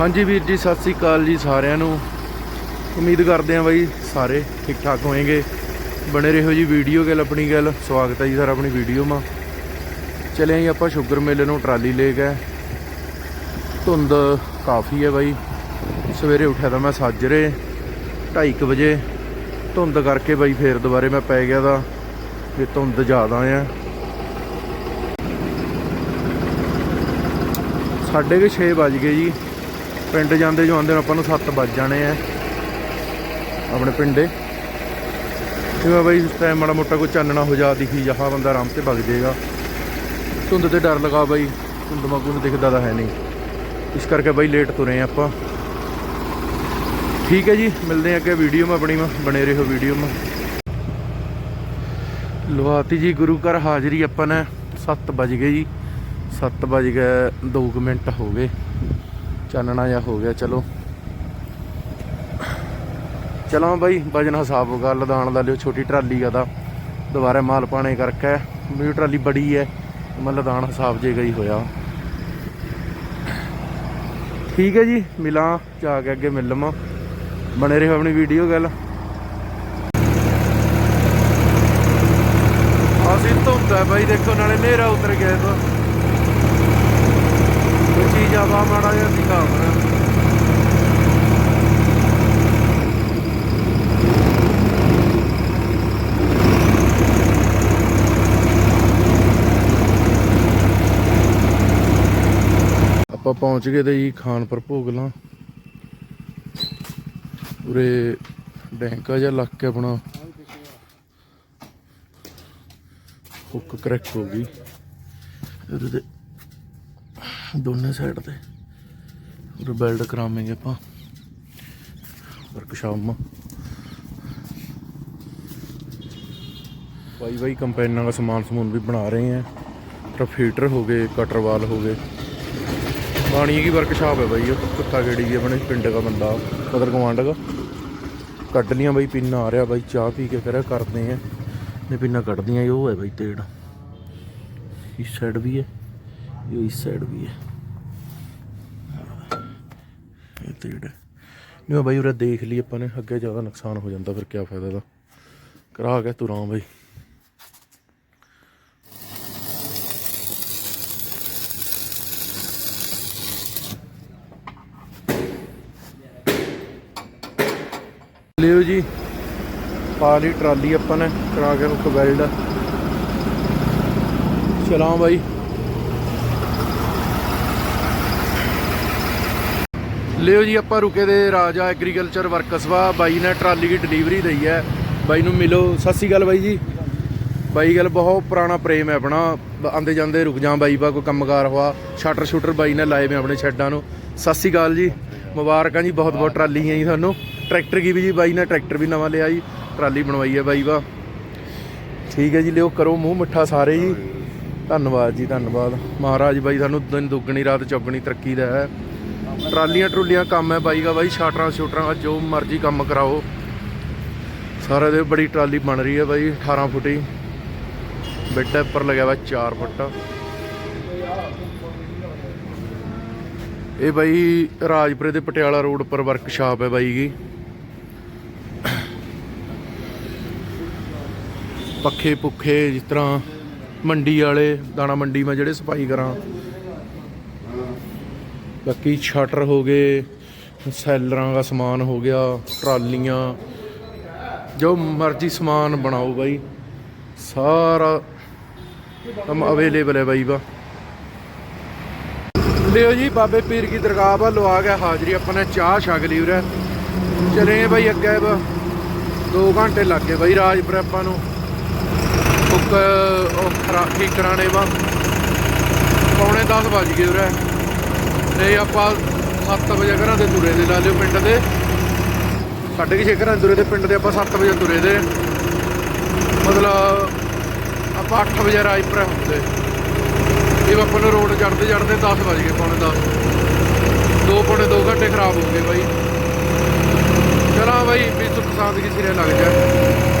ਹਾਂਜੀ ਵੀਰ ਜੀ, ਸਤਿ ਸ੍ਰੀ ਅਕਾਲ ਜੀ ਸਾਰਿਆਂ ਨੂੰ। ਉਮੀਦ ਕਰਦੇ ਆਂ ਬਾਈ ਸਾਰੇ ਠੀਕ ਠਾਕ ਹੋਣਗੇ ਬਣੇ ਰਹੋ ਜੀ ਵੀਡੀਓ ਗੱਲ, ਆਪਣੀ ਗੱਲ। ਸਵਾਗਤ ਹੈ ਜੀ ਸਰ ਆਪਣੀ ਵੀਡੀਓ ਮਾ ਚਲੇ ਆਂ ਜੀ ਆਪਾਂ ਸ਼ੂਗਰ ਮੇਲੇ ਨੂੰ, ਟਰਾਲੀ ਲੈ ਕੇ। ਧੁੰਦ ਕਾਫੀ ਹੈ ਬਾਈ। ਸਵੇਰੇ ਉੱਠਿਆ ਤਾਂ ਮੈਂ ਸਾਜਰੇ 2:30 ਵਜੇ। ਧੁੰਦ ਕਰਕੇ ਬਾਈ ਫੇਰ ਦੁਬਾਰੇ ਮੈਂ ਪੈ ਗਿਆ ਤਾਂ, ਵੀ ਧੁੰਦ ਜ਼ਿਆਦਾ ਆ। ਸਾਢੇ ਕੁ 6 ਵੱਜ ਗਏ ਜੀ। ਪਿੰਡ ਜਾਂਦੇ ਜੋ ਆਉਂਦੇ ਆਪਾਂ ਨੂੰ 7 ਵੱਜ ਜਾਣੇ ਆ ਆਪਣੇ ਪਿੰਡੇ। ਜਿਵੇਂ ਬਾਈ ਇਸ ਟਾਈਮ ਮਾੜਾ ਮੋਟਾ ਕੋਈ ਚਾਨਣਾ ਹੋ ਜਾ ਦਿਖੀ ਜਹਾ ਬੰਦਾ ਆਰਾਮ ਤੇ ਵਗ ਜਾਏਗਾ। ਧੁੰਦ ਤੇ ਡਰ ਲਗਾ ਬਾਈ, ਧੁੰਦ ਮਾਗੂ ਨੂੰ ਦਿਖਦਾ ਤਾਂ ਹੈ ਨਹੀਂ। ਇਸ ਕਰਕੇ ਬਾਈ ਲੇਟ ਤੁਰੇ ਆਪਾਂ। ਠੀਕ ਹੈ ਜੀ, ਮਿਲਦੇ ਆ ਅੱਗੇ ਵੀਡੀਓ ਮੈਂ ਆਪਣੀ ਮਾ, ਬਣੇ ਰਹੋ ਵੀਡੀਓ ਮੈਂ ਲਵਾਤੀ ਜੀ, ਗੁਰੂ ਘਰ ਹਾਜ਼ਰੀ ਆਪਾਂ ਨੇ 7 ਵੱਜ ਗਏ ਜੀ। 7 ਵੱਜ ਗਏ 2 ਮਿੰਟ ਹੋ ਗਏ। ਚਾਨਣਾ ਜਿਹਾ ਹੋ ਗਿਆ, ਚਲੋ। ਚਲੋ ਬਾਈ, ਵਜਨ ਹਿਸਾਬ ਹੋਗਾ ਲਦਾਨ ਦਾ ਲਿਓ, ਛੋਟੀ ਟਰਾਲੀ ਆ ਦਾ ਦੁਬਾਰਾ ਮਾਲ ਪਾਣੇ ਕਰਕੇ ਮੇਰੀ ਟਰਾਲੀ ਬੜੀ ਹੈ ਮੈਂ ਲਦਾਨ ਹਿਸਾਬ ਜੇ ਗਈ ਹੋਇਆ। ਠੀਕ ਹੈ ਜੀ, ਮਿਲਾਂ, ਜਾ ਕੇ ਅੱਗੇ ਮਿਲ ਲਵਾਂ। ਬਣੇ ਰਹੋ ਆਪਣੀ ਵੀਡੀਓ ਗੱਲ। ਅਸੀਂ ਧੁੰਦ ਬਾਈ, ਦੇਖੋ, ਨਾਲੇ ਹਨੇਰਾ ਉਤਰ ਗਿਆ ਤਾਂ ਕੋਈ ਚੀਜ਼ ਆਵਾ ਮਾੜਾ ਜਿਹਾ ਦਿਖਾ ਮਰਾ ਆਪਾਂ ਪਹੁੰਚ ਗਏ ਤੇ ਜੀ ਖਾਨਪੁਰ ਭੋਗਲਾਂ ਉਰੇ ਬੈਂਕਾ ਜਿਹਾ ਲੱਗ ਕੇ ਆਪਣਾ ਹੁੱਕ ਕਰੈਕ ਹੋ ਗਈ। ਇਹਦੇ ਤੇ ਦੋਨੇ ਸਾਈਡ ਤੇ ਉਰੇ ਬੈਲਟ ਕਰਾਵਾਂਗੇ ਆਪਾਂ। ਵਰਕਸ਼ਾਪ ਮਾ ਬਾਈ ਬਾਈ ਕੰਪੈਨਾਂ ਦਾ ਸਮਾਨ ਸਮੂਨ ਵੀ ਬਣਾ ਰਹੇ ਆ ਟਰਫੀਟਰ ਹੋ ਗਏ ਕਟਰਵਾਲ ਹੋ ਗਏ। ਬਾਣੀ ਕੀ ਵਰਕਸ਼ਾਪ ਹੈ ਬਾਈ ਉਹ ਕੁੱਤਾ ਗੇੜੀ ਦੀ ਆਪਣੇ ਪਿੰਡ ਦਾ ਬੰਦਾ ਕਦਰ ਕਮਾਂਡ ਦਾ। ਕੱਢ ਲੀਆਂ ਬਾਈ, ਪਿੰਨਾ ਆ ਰਿਹਾ ਬਾਈ, ਚਾਹ ਪੀ ਕੇ ਫਿਰ ਕਰਦੇ ਆ। ਨੇ ਪਿੰਨਾ ਕੱਢਦੀਆਂ ਇਹ ਉਹ ਹੈ ਬਾਈ ਤੇੜ। ਇਸ ਸਾਈਡ ਵੀ ਹੈ, ਇਹ ਇਸ ਸਾਈਡ ਵੀ ਹੈ। ਇਹ ਤੇੜ ਹੈ। ਨਹੀਂ ਬਾਈ ਉਰੇ ਦੇਖ ਲਈ ਆਪਾਂ ਨੇ, ਅੱਗੇ ਜ਼ਿਆਦਾ ਨੁਕਸਾਨ ਹੋ ਜਾਂਦਾ, ਫਿਰ ਕੀ ਫਾਇਦਾ ਦਾ ਕਰਾ ਕੇ ਤੁਰਾਂ ਬਾਈ ਲਿਓ ਜੀ ਪਾ ਲਈ ਟਰਾਲੀ ਆਪਾਂ ਨੇ ਕਰਾ ਕੇ ਹੁੱਕ ਵੈਲਡ। ਚਲਾਂ ਬਾਈ। ਲਿਓ ਜੀ, ਆਪਾਂ ਰੁਕੇ ਦੇ ਰਾਜਾ ਐਗਰੀਕਲਚਰ ਵਰਕਸਵਾ ਬਾਈ ਨੇ ਟਰਾਲੀ ਦੀ ਡਿਲੀਵਰੀ ਦਈ ਹੈ। ਬਾਈ ਨੂੰ ਮਿਲੋ। ਸਤਿ ਸ਼੍ਰੀ ਅਕਾਲ ਬਾਈ ਜੀ। ਬਾਈ ਗੱਲ, ਬਹੁਤ ਪੁਰਾਣਾ ਪ੍ਰੇਮ ਹੈ ਆਪਣਾ। ਆਂਦੇ ਜਾਂਦੇ ਰੁਕ ਜਾਂ ਬਾਈ, ਬਾ ਕੋਈ ਕੰਮਕਾਰ ਹੋਆ। ਸ਼ਟਰ ਸ਼ੂਟਰ ਬਾਈ ਨੇ ਲਾਏ ਵੇ ਆਪਣੇ ਛੱਡਾਂ ਨੂੰ। ਸਤਿ ਸ਼੍ਰੀ ਅਕਾਲ ਜੀ। ਮੁਬਾਰਕਾਂ ਜੀ ਬਹੁਤ ਬਹੁਤ ਟਰਾਲੀ ਟਰਾਲੀਆਂ ਜੀ ਤੁਹਾਨੂੰ। ਟਰੈਕਟਰ ਕੀ ਵੀ ਜੀ, ਬਾਈ ਨੇ ਟਰੈਕਟਰ ਵੀ ਨਵਾਂ ਲਿਆ ਜੀ। ਟਰਾਲੀ ਬਣਵਾਈ ਹੈ ਬਾਈ ਵਾ ਠੀਕ ਹੈ ਜੀ, ਲਿਓ ਕਰੋ ਮੂੰਹ ਮਿੱਠਾ ਸਾਰੇ ਜੀ। ਧੰਨਵਾਦ ਜੀ, ਧੰਨਵਾਦ। ਮਹਾਰਾਜ ਬਾਈ, ਸਾਨੂੰ ਦਿਨ ਦੁੱਗਣੀ, ਰਾਤ ਚੌਗਣੀ ਤਰੱਕੀ ਦਾ ਹੈ। ਟਰਾਲੀਆਂ ਟਰੂਲੀਆਂ ਕੰਮ ਹੈ ਬਾਈ ਦਾ, ਬਾਈ ਸ਼ਾਟਰਾਂ ਸ਼ੂਟਰਾਂ ਜੋ ਮਰਜ਼ੀ ਕੰਮ ਕਰਾਓ। ਸਾਰੇ ਦੇ ਬੜੀ ਟਰਾਲੀ ਬਣ ਰਹੀ ਹੈ ਬਾਈ 18 ਫੁੱਟੀ ਬੈੱਡ ਉੱਪਰ ਲੱਗਿਆ ਵਾ 4 ਫੁੱਟ। ਇਹ ਬਾਈ ਰਾਜਪੁਰੇ ਦੇ ਪਟਿਆਲਾ ਰੋਡ ਉੱਪਰ ਵਰਕਸ਼ਾਪ ਹੈ ਬਾਈ ਜੀ। ਪੱਖੇ ਪੁੱਖੇ ਜਿਸ ਤਰ੍ਹਾਂ ਮੰਡੀ ਵਾਲੇ, ਦਾਣਾ ਮੰਡੀ ਮੈਂ ਜਿਹੜੇ ਸਫ਼ਾਈ ਕਰਾਂ। ਬਾਕੀ ਸ਼ਟਰ ਹੋ ਗਏ, ਸੈਲਰਾਂ ਦਾ ਸਮਾਨ ਹੋ ਗਿਆ, ਟਰਾਲੀਆਂ, ਜੋ ਮਰਜ਼ੀ ਸਮਾਨ ਬਣਾਓ ਬਾਈ। ਸਾਰਾ ਕੰਮ ਅਵੇਲੇਬਲ ਹੈ ਬਾਈ ਵਾ ਲਿਓ ਜੀ, ਬਾਬੇ ਪੀਰ ਕੀ ਦਰਗਾਹ ਵਾ ਲਵਾ ਗਿਆ ਹਾਜ਼ਰੀ, ਆਪਾਂ ਨੇ ਚਾਹ ਛਕ ਲਈ ਉਰੇ। ਚਲੇ ਬਾਈ ਅੱਗੇ ਵਾ 2 ਘੰਟੇ ਲੱਗ ਗਏ ਬਾਈ ਰਾਜਪੁਰ ਆਪਾਂ ਨੂੰ। ਉਹ ਖਰਾ- ਠੀਕ ਕਰਾਣੇ ਵਾ ਪੌਣੇ 10 ਵੱਜ ਗਏ ਉਰੇ। ਤੇ ਆਪਾਂ 7 ਵਜੇ ਘਰਾਂ ਦੇ ਤੁਰੇ ਦੇ ਲਾ ਲਿਓ ਪਿੰਡ ਦੇ। ਸਾਢੇ ਕੁ ਛੇ ਘਰਾਂ ਦੇ ਤੁਰੇ ਦੇ ਪਿੰਡ ਦੇ ਆਪਾਂ 7 ਵਜੇ ਤੁਰੇ ਦੇ। ਮਤਲਬ ਆਪਾਂ 8 ਵਜੇ ਰਾਜਪੁਰ ਹੁੰਦੇ। ਇਹ ਆਪਾਂ ਨੂੰ ਰੋਡ ਚੜਦੇ ਚੜਦੇ 10 ਵਜ ਗਏ, ਪੌਣੇ 10 ਦੋ ਪੌਣੇ 2 ਘੰਟੇ ਖਰਾਬ ਹੋ ਗਏ ਬਾਈ। ਚਲਾ ਬਾਈ, ਵੀ ਸੁੱਖ ਸਾਂਦ ਕੀ ਸਿਰੇ ਲੱਗ ਜਾ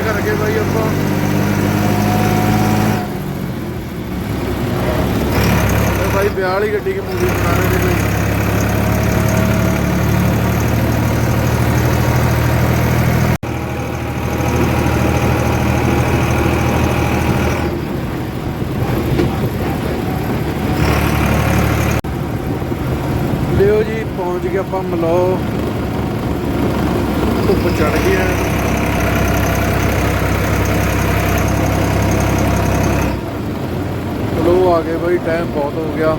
ਕਰਕੇ ਬਾਈ ਆਪਾਂ। ਇਹ ਬਾਈ ਵਿਆਹ ਵਾਲੀ ਗੱਡੀ ਦੀ ਮੂਵੀ ਬਣਾ ਰਹੇ ਨੇ ਕੋਈ। ਲਿਓ ਜੀ, ਪਹੁੰਚ ਗਏ ਆਪਾਂ ਮਲੋ। ਧੁੱਪ ਚੜ ਗਈ ਹੈ। ਚਲੋ ਆ ਗਏ ਬਈ ਟਾਈਮ ਬਹੁਤ ਹੋ ਗਿਆ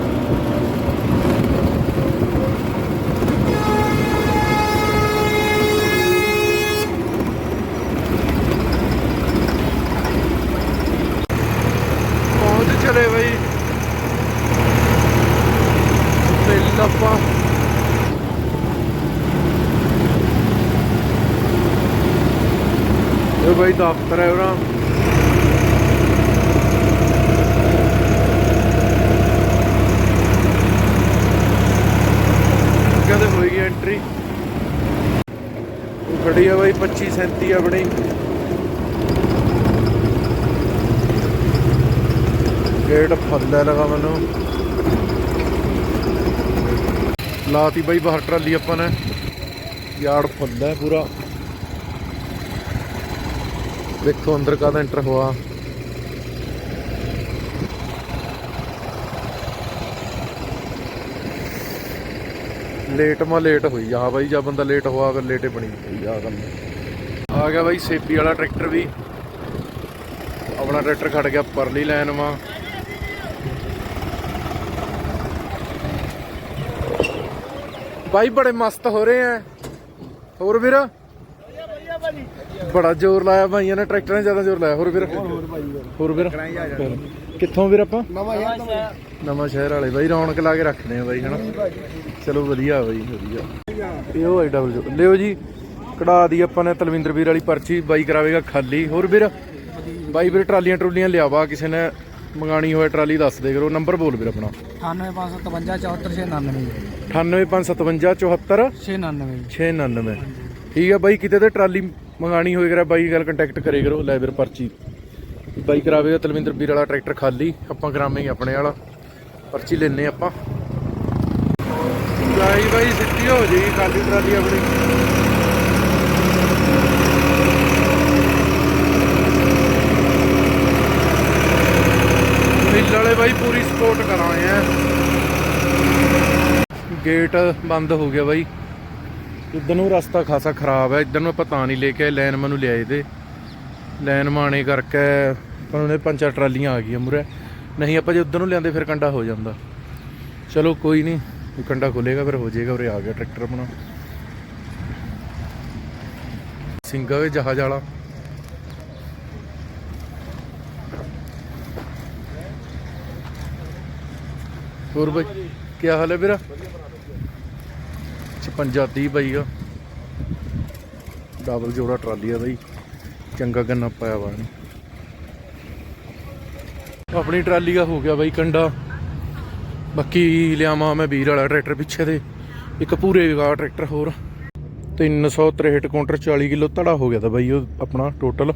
ਪਹੁੰਚ ਚਲੇ ਬਈ ਮਿਲ ਆਪਾਂ ਇਹ ਬਈ ਦਫ਼ਤਰ ਹੈ ਉਹਨਾਂ ਕਹਿੰਦੇ ਹੋਈ ਐਂਟਰੀ ਉਹ ਖੜੀ ਆ ਬਾਈ 25 37 ਆਪਣੀ ਗੇਟ ਫੱਲਾ ਲਗਾ ਮੈਨੂੰ। ਲਾਤੀ ਬਾਈ ਬਾਹਰ ਟਰਾਲੀ ਆਪਾਂ ਨੇ। ਯਾਰਡ ਫੁੱਲ ਪੂਰਾ। ਵੇਖੋ ਅੰਦਰ ਕਾਹਦਾ ਐਂਟਰ ਹੋਆ। ਲੇਟ ਮਾ ਲੇਟ ਹੋਈ ਆ। ਬਾਈ ਜਾਂ ਬੰਦਾ ਲੇਟ ਹੋਆ, ਫਿਰ ਲੇਟੇ ਬਣੀ। ਆ ਗੱਲ। ਆ ਗਿਆ ਬਾਈ ਸੇਪੀ ਵਾਲਾ ਟਰੈਕਟਰ ਵੀ। ਆਪਣਾ ਟਰੈਕਟਰ ਖੜ ਗਿਆ ਪਰਲੀ ਲਾਈਨ ਮਾ ਬਾਈ ਬੜੇ ਮਸਤ ਹੋ ਰਹੇ ਆ ਹੋਰ ਵੀਰ? ਬੜਾ ਜ਼ੋਰ ਲਾਇਆ ਭਾਈਆਂ ਨੇ ਟਰੈਕਟਰਾਂ ਨੇ ਜ਼ਿਆਦਾ ਜ਼ੋਰ ਲਾਇਆ। ਹੋਰ ਵੀਰ? ਹੋਰ ਵੀਰ? ਕਿੱਥੋਂ ਵੀਰ ਆਪਾਂ? ਨਵਾਂ ਸ਼ਹਿਰ ਵਾਲੇ। ਬਾਈ ਰੌਣਕ ਲਾ ਕੇ ਰੱਖਦੇ ਆ ਬਾਈ ਹਨਾ? ਚਲੋ ਵਧੀਆ ਬਾਈ ਵਧੀਆ। ਇਹ ਉਹ ਆਈ ਡਬਲ ਲਿਓ ਜੀ। ਕਢਾ ਦੀ ਆਪਾਂ ਨੇ ਤਲਵਿੰਦਰ ਵੀਰ ਵਾਲੀ ਪਰਚੀ ਬਾਈ ਕਰਾਵੇਗਾ ਖਾਲੀ। ਹੋਰ ਵੀਰ ਬਾਈ ਵੀਰ ਟਰਾਲੀਆਂ ਟਰੂਲੀਆਂ ਲਿਆਵਾ ਕਿਸੇ ਨੇ ਮੰਗਾਣੀ ਹੋਏ ਟਰਾਲੀ ਦੱਸ ਦੇ ਕਰੋ ਨੰਬਰ ਬੋਲ ਵੀਰ ਆਪਣਾ। 98557 74 98557 74 699 699 ਠੀਕ ਆ ਬਾਈ ਕਿਤੇ ਤੇ ਟਰਾਲੀ ਮੰਗਾਣੀ ਹੋਏ ਕਰਾ ਬਾਈ ਗੱਲ ਕੰਟੈਕਟ ਕਰੇ ਕਰੋ ਲੈ ਵੀਰ ਪਰਚੀ। ਬਾਈ ਕਰਾਵੇਗਾ ਤਲਵਿੰਦਰ ਵੀਰ ਵਾਲਾ ਟਰੈਕਟਰ ਖਾਲੀ ਆਪਾਂ ਕਰਾਵਾਂਗੇ ਆਪਣੇ ਵਾਲਾ। ਪਰਚੀ ਲੈਣੇ ਆਪਾਂ। ਗਾਈ ਬਾਈ ਸਿੱਧੀ ਹੋ ਜਾਏਗੀ ਖਾਲੀ ਟਰਾਲੀ ਆਪਣੀ। ਮਿੱਲ ਬਾਈ ਪੂਰੀ ਸਪੋਰਟ ਕਰਾਏ ਆ ਗੇਟ ਬੰਦ ਹੋ ਗਿਆ ਬਾਈ। ਇੱਧਰ ਨੂੰ ਰਸਤਾ ਖਾਸਾ ਖਰਾਬ ਹੈ। ਇੱਧਰ ਨੂੰ ਆਪਾਂ ਤਾਂ ਨਹੀਂ ਲੈ ਕੇ ਆਏ, ਲੈਨ ਮੈਨੂੰ ਲਿਆਏ ਤੇ ਲੈਨ ਮਾਣੇ ਕਰਕੇ ਆਪਾਂ ਨੂੰ ਪੰਜ ਟਰਾਲੀਆਂ ਆ ਗਈਆਂ ਮੁਰੇ ਨਹੀਂ ਆਪਾਂ ਜੇ ਉੱਧਰ ਨੂੰ ਲਿਆਂਦੇ ਫਿਰ ਕੰਡਾ ਹੋ ਜਾਂਦਾ। ਚਲੋ ਕੋਈ ਨਹੀਂ। ਕੰਡਾ ਖੁੱਲੇਗਾ ਫਿਰ ਹੋ ਜਾਏਗਾ ਉਰੇ ਆ ਗਿਆ ਟਰੈਕਟਰ ਆਪਣਾ। ਸਿੰਘਾ ਵੇ ਜਹਾਜ਼ ਵਾਲਾ। ਹੋਰ ਬਾਈ ਕੀ ਹਾਲ ਹੈ ਵੀਰਾ? 56 30 ਬਾਈ ਆ। ਡਬਲ ਜੋੜਾ ਟਰਾਲੀ ਆ ਬਾਈ। ਚੰਗਾ ਗੰਨਾ ਪਾਇਆ ਵਾ ਇਹਨੇ। ਆਪਣੀ ਟਰਾਲੀ ਦਾ ਹੋ ਗਿਆ ਬਾਈ ਕੰਡਾ। ਬਾਕੀ ਲਿਆਵਾਂ ਮੈਂ ਵੀਰ ਵਾਲਾ ਟਰੈਕਟਰ ਪਿੱਛੇ ਦੇ ਇੱਕ ਪੂਰੇ ਗਾ ਟਰੈਕਟਰ ਹੋਰ। 363 ਕੁਇੰਟਲ 40 ਕਿਲੋ ਧੜਾ ਹੋ ਗਿਆ ਤਾਂ ਬਾਈ ਉਹ ਆਪਣਾ ਟੋਟਲ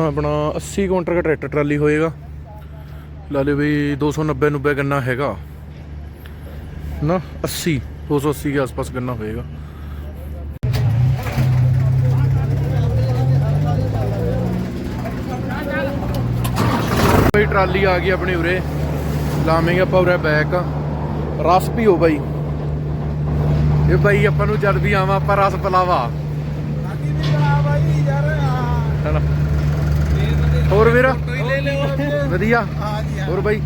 ਆਪਣਾ 80 ਕੁਇੰਟਲ ਦਾ ਟਰੈਕਟਰ ਟਰਾਲੀ ਹੋਏਗਾ। ਲਾ ਲਓ ਵੀ 290 90 ਗੰਨਾ ਹੈਗਾ। ਨਾ 80 280 ਦੇ ਆਸ-ਪਾਸ ਗੰਨਾ ਹੋਏਗਾ। ਬਈ ਟਰਾਲੀ ਆ ਗਈ ਆਪਣੇ ਉਰੇ। ਲਾਵੇਂਗੇ ਆਪਾਂ ਉਰੇ ਬੈਕ। ਰਸ ਪੀਓ ਬਾਈ। ਇਹ ਬਾਈ ਆਪਾਂ ਨੂੰ ਜਦ ਵੀ ਆਵਾਂ ਆਪਾਂ ਰਸ ਪਲਾਵਾ। ਬਾਈ ਯਾਰ। ਹੋਰ ਵੀਰ? ਵਧੀਆ? ਹਾਂ। ਜੀ ਹੋਰ ਬਾਈ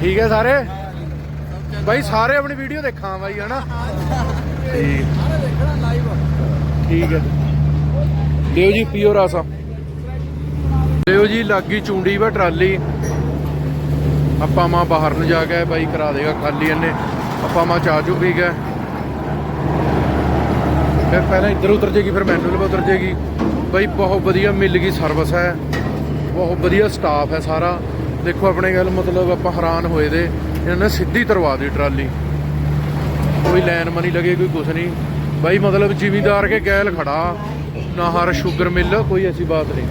ਠੀਕ ਹੈ ਸਾਰੇ? ਬਾਈ ਸਾਰੇ ਆਪਣੀ ਵੀਡੀਓ ਦੇਖਾਂ ਬਾਈ ਹਨਾ? ਠੀਕ। ਸਾਰੇ ਦੇਖਣਾ ਲਾਈਵ ਠੀਕ ਹੈ। ਲਿਓ ਜੀ ਪੀਓ ਰਾਸਾ। ਲਿਓ ਜੀ ਲੱਗੀ ਚੁੰਡੀ ਵਾ ਟਰਾਲੀ। ਆਪਾਂ ਮਾ ਬਾਹਰ ਨੂੰ ਜਾ ਕੇ ਬਾਈ ਕਰਾ ਦੇਗਾ ਖਾਲੀ ਇਹਨੇ। ਆਪਾਂ ਮਾ ਚਾਹ ਚੂ ਪੀ ਗਏ ਫਿਰ ਪਹਿਲਾਂ ਇੱਧਰ ਉਤਰ ਜੇਗੀ ਫਿਰ ਮੈਨੂਅਲ ਉਤਰ ਜੇਗੀ। ਬਾਈ ਬਹੁਤ ਵਧੀਆ ਮਿਲ ਗਈ ਸਰਵਿਸ ਹੈ। ਬਹੁਤ ਵਧੀਆ ਸਟਾਫ ਹੈ ਸਾਰਾ। ਦੇਖੋ ਆਪਣੇ ਗੱਲ ਮਤਲਬ ਆਪਾਂ ਹੈਰਾਨ ਹੋਏ ਦੇ, ਇਹਨਾਂ ਨੇ ਸਿੱਧੀ ਤਰਵਾ ਦੀ ਟਰਾਲੀ। ਕੋਈ ਲਾਈਨ ਮਨੀ ਲੱਗੇ, ਕੋਈ ਕੁਛ ਨਹੀਂ। ਬਾਈ ਮਤਲਬ ਜ਼ਿਮੀਦਾਰ ਕੇ ਗੈਲ ਖੜਾ, ਨਾ ਹਰ ਸ਼ੂਗਰ ਮਿਲ, ਕੋਈ ਐਸੀ ਬਾਤ ਨਹੀਂ।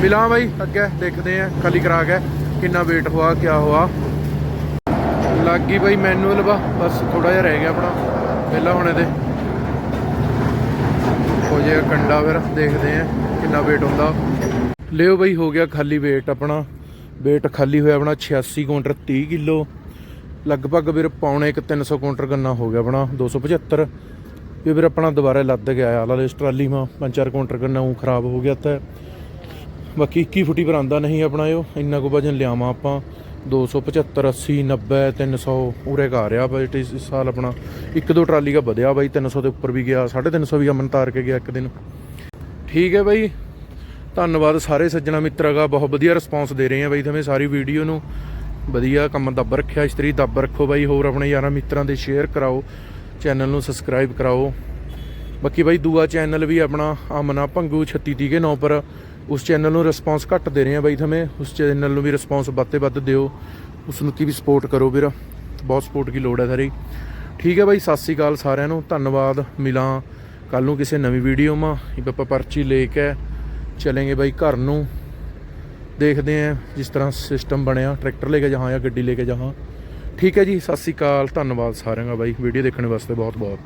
ਮਿਲਾਂ ਬਾਈ, ਅੱਗੇ ਦੇਖਦੇ ਆ, ਖਾਲੀ ਕਰਾ ਕੇ, ਕਿੰਨਾ ਵੇਟ ਹੋਆ, ਕਿਆ ਹੋਆ। ਲੱਗ ਗਈ ਬਾਈ ਮੈਨੂਅਲ ਵਾ, ਬਸ ਥੋੜਾ ਜਿਹਾ ਰਹਿ ਗਿਆ ਆਪਣਾ, ਪਹਿਲਾਂ ਹੁਣ ਦੇ ਹੋ ਜਾਏਗਾ ਕੰਡਾ ਫਿਰ, ਦੇਖਦੇ ਆ, ਕਿੰਨਾ ਵੇਟ ਹੁੰਦਾ। ਲਿਓ ਬਾਈ, ਹੋ ਗਿਆ ਖਾਲੀ ਵੇਟ ਆਪਣਾ। Weight ਖਾਲੀ ਹੋਇਆ ਆਪਣਾ 86 ਕੁਇੰਟਲ 30 ਕਿਲੋ। ਲਗਭਗ ਵੀਰ ਪੌਣੇ ਇੱਕ 300 ਕੁਇੰਟਲ ਗੰਨਾ ਹੋ ਗਿਆ ਆਪਣਾ 275 ਇਹ ਵੀਰ ਆਪਣਾ ਦੁਬਾਰਾ ਲੱਦ ਗਿਆ ਆਲਾ ਇਸ ਟਰਾਲੀ ਮਾਂ 5-4 ਕੁਇੰਟਲ ਗੰਨਾ ਉਹ ਖਰਾਬ ਹੋ ਗਿਆ ਤਾਂ। ਬਾਕੀ 21 ਫੁੱਟੀ ਪਰ ਆਂਦਾ ਨਹੀਂ ਆਪਣਾ ਇਹ, ਇੰਨਾ ਕੋ ਵਜਨ ਲਿਆਵਾਂ ਆਪਾਂ। 275 80 90 300 ਉਰੇ ਕਾ ਰਿਹਾ ਬਜਟ ਇਸ ਸਾਲ ਆਪਣਾ। ਇੱਕ ਦੋ ਟਰਾਲੀ ਦਾ ਵਧਿਆ ਬਾਈ 300 ਦੇ ਉੱਪਰ ਵੀ ਗਿਆ 350 ਵੀ ਅਮਨ ਤਾਰ ਕੇ ਗਿਆ ਇੱਕ ਦਿਨ। ਠੀਕ ਹੈ ਬਾਈ ਧੰਨਵਾਦ ਸਾਰੇ ਸੱਜਣਾ ਮਿੱਤਰਾਂ ਦਾ ਬਹੁਤ ਵਧੀਆ ਰਿਸਪੌਂਸ ਦੇ ਰਹੇ ਆ ਬਾਈ ਤੁਮੇ ਸਾਰੀ ਵੀਡੀਓ ਨੂੰ। ਵਧੀਆ ਕੰਮ ਦੱਬ ਰੱਖਿਆ ਇਸਤਰੀ ਦੱਬ ਰੱਖੋ ਬਾਈ, ਹੋਰ ਆਪਣੇ ਯਾਰਾਂ ਮਿੱਤਰਾਂ ਦੇ ਸ਼ੇਅਰ ਕਰਾਓ ਚੈਨਲ ਨੂੰ ਸਬਸਕ੍ਰਾਈਬ ਕਰਾਓ। ਬਾਕੀ ਬਾਈ ਦੂਆ ਚੈਨਲ ਵੀ ਆਪਣਾ ਆਮਨਾ ਭੰਗੂ 3630 ਕੇ ਨਾਂ ਪਰ ਉਸ ਚੈਨਲ ਨੂੰ ਰਿਸਪੌਂਸ ਘੱਟ ਦੇ ਰਹੇ ਆ ਬਾਈ ਥਮੇ ਉਸ ਚੈਨਲ ਨੂੰ ਵੀ ਰਿਸਪੌਂਸ ਵੱਧ ਤੇ ਵੱਧ ਦਿਓ ਉਸ ਨੂੰ ਕੀ ਵੀ ਸਪੋਰਟ ਕਰੋ ਵੀਰ, ਬਹੁਤ ਸਪੋਰਟ ਦੀ ਲੋੜ ਹੈ ਸਾਰੀ। ਠੀਕ ਹੈ ਬਾਈ, ਸਤਿ ਸ੍ਰੀ ਅਕਾਲ ਸਾਰਿਆਂ ਨੂੰ, ਧੰਨਵਾਦ, ਮਿਲਾਂ ਕੱਲ ਨੂੰ ਕਿਸੇ ਨਵੀਂ ਵੀਡੀਓ ਮਾ ਇੱਕ ਆਪਾਂ ਪਰਚੀ ਲੈ ਕੇ ਚਲेंगे ਬਾਈ ਘਰ ਨੂੰ। ਦੇਖਦੇ ਆਂ ਜਿਸ ਤਰ੍ਹਾਂ ਸਿਸਟਮ ਬਣਿਆ। ਟਰੈਕਟਰ ਲੈ ਕੇ ਜਾਹਾਂ ਜਾਂ ਗੱਡੀ ਲੈ ਕੇ ਜਹਾਂ ਠੀਕ ਹੈ ਜੀ, ਸਤਿ ਸ੍ਰੀ ਅਕਾਲ। ਧੰਨਵਾਦ ਸਾਰਿਆਂ ਦਾ ਬਾਈ। ਵੀਡੀਓ ਦੇਖਣ ਵਾਸਤੇ ਬਹੁਤ ਬਹੁਤ